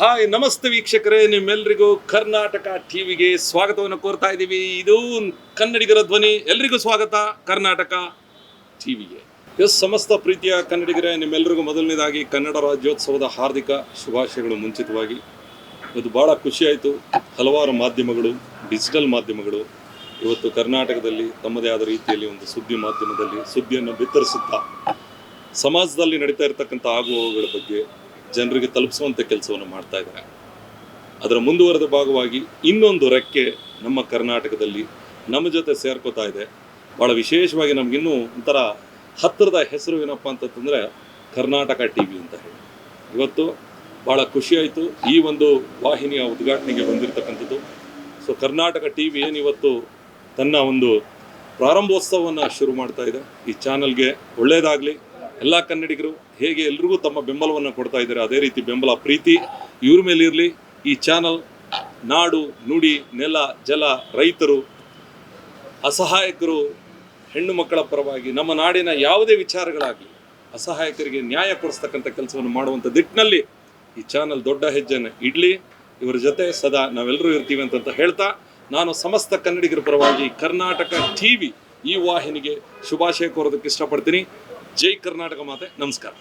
Hi, ನಮಸ್ತೆ ವೀಕ್ಷಕರೇ. ನಿಮ್ಮೆಲ್ಲರಿಗೂ ಕರ್ನಾಟಕ ಟಿವಿಗೆ ಸ್ವಾಗತವನ್ನು ಕೋರ್ತಾ ಇದ್ದೀವಿ. ಇದು ಕನ್ನಡಿಗರ ಧ್ವನಿ. ಎಲ್ರಿಗೂ ಸ್ವಾಗತ ಕರ್ನಾಟಕ ಟಿವಿಗೆ. ಎಸ್, ಸಮಸ್ತ ಪ್ರೀತಿಯ ಕನ್ನಡಿಗರೇ ನಿಮ್ಮೆಲ್ಲರಿಗೂ ಮೊದಲನೇದಾಗಿ ಕನ್ನಡ ರಾಜ್ಯೋತ್ಸವದ ಹಾರ್ದಿಕ ಶುಭಾಶಯಗಳು ಮುಂಚಿತವಾಗಿ. ಇವತ್ತು ಭಾಳ ಖುಷಿಯಾಯಿತು ಹಲವಾರು ಮಾಧ್ಯಮಗಳು, ಡಿಜಿಟಲ್ ಮಾಧ್ಯಮಗಳು ಇವತ್ತು ಕರ್ನಾಟಕದಲ್ಲಿ ತಮ್ಮದೇ ಆದ ರೀತಿಯಲ್ಲಿ ಒಂದು ಸುದ್ದಿ ಮಾಧ್ಯಮದಲ್ಲಿ ಸುದ್ದಿಯನ್ನು ಬಿತ್ತರಿಸುತ್ತಾ, ಸಮಾಜದಲ್ಲಿ ನಡೀತಾ ಇರತಕ್ಕಂಥ ಆಗುಹೋಗುಗಳ ಬಗ್ಗೆ ಜನರಿಗೆ ತಲುಪಿಸುವಂಥ ಕೆಲಸವನ್ನು ಮಾಡ್ತಾ ಇದ್ದಾರೆ. ಅದರ ಮುಂದುವರೆದ ಭಾಗವಾಗಿ ಇನ್ನೊಂದು ರೆಕ್ಕೆ ನಮ್ಮ ಕರ್ನಾಟಕದಲ್ಲಿ ನಮ್ಮ ಜೊತೆ ಸೇರ್ಕೋತಾ ಇದೆ. ಭಾಳ ವಿಶೇಷವಾಗಿ ನಮಗಿನ್ನೂ ಒಂಥರ ಹತ್ತಿರದ ಹೆಸರು ಏನಪ್ಪ ಅಂತಂತಂದರೆ ಕರ್ನಾಟಕ ಟಿ ವಿ ಅಂತ ಹೇಳಿ. ಇವತ್ತು ಭಾಳ ಖುಷಿಯಾಯಿತು ಈ ಒಂದು ವಾಹಿನಿಯ ಉದ್ಘಾಟನೆಗೆ ಬಂದಿರತಕ್ಕಂಥದ್ದು. ಸೊ ಕರ್ನಾಟಕ ಟಿ ವಿ ಏನಿವತ್ತು ತನ್ನ ಒಂದು ಪ್ರಾರಂಭೋತ್ಸವವನ್ನು ಶುರು ಮಾಡ್ತಾ ಇದೆ. ಈ ಚಾನಲ್ಗೆ ಒಳ್ಳೆಯದಾಗಲಿ ಎಲ್ಲ ಕನ್ನಡಿಗರು ಹೇಗೆ ಎಲ್ರಿಗೂ ತಮ್ಮ ಬೆಂಬಲವನ್ನು ಕೊಡ್ತಾ ಇದ್ದಾರೆ, ಅದೇ ರೀತಿ ಬೆಂಬಲ, ಪ್ರೀತಿ ಇವ್ರ ಮೇಲೆ ಇರಲಿ. ಈ ಚಾನಲ್ ನಾಡು, ನುಡಿ, ನೆಲ, ಜಲ, ರೈತರು, ಅಸಹಾಯಕರು, ಹೆಣ್ಣು ಮಕ್ಕಳ ಪರವಾಗಿ ನಮ್ಮ ನಾಡಿನ ಯಾವುದೇ ವಿಚಾರಗಳಾಗಲಿ ಅಸಹಾಯಕರಿಗೆ ನ್ಯಾಯ ಕೊಡಿಸ್ತಕ್ಕಂಥ ಕೆಲಸವನ್ನು ಮಾಡುವಂಥ ದಿಟ್ಟಿನಲ್ಲಿ ಈ ಚಾನಲ್ ದೊಡ್ಡ ಹೆಜ್ಜೆಯನ್ನು ಇಡ್ಲಿ. ಇವರ ಜೊತೆ ಸದಾ ನಾವೆಲ್ಲರೂ ಇರ್ತೀವಿ ಅಂತಂತ ಹೇಳ್ತಾ ನಾನು ಸಮಸ್ತ ಕನ್ನಡಿಗರ ಪರವಾಗಿ ಕರ್ನಾಟಕ ಟಿ ಈ ವಾಹಿನಿಗೆ ಶುಭಾಶಯ ಕೋರೋದಕ್ಕೆ ಇಷ್ಟಪಡ್ತೀನಿ. ಜೈ ಕರ್ನಾಟಕ ಮಾತೆ ನಮಸ್ಕಾರ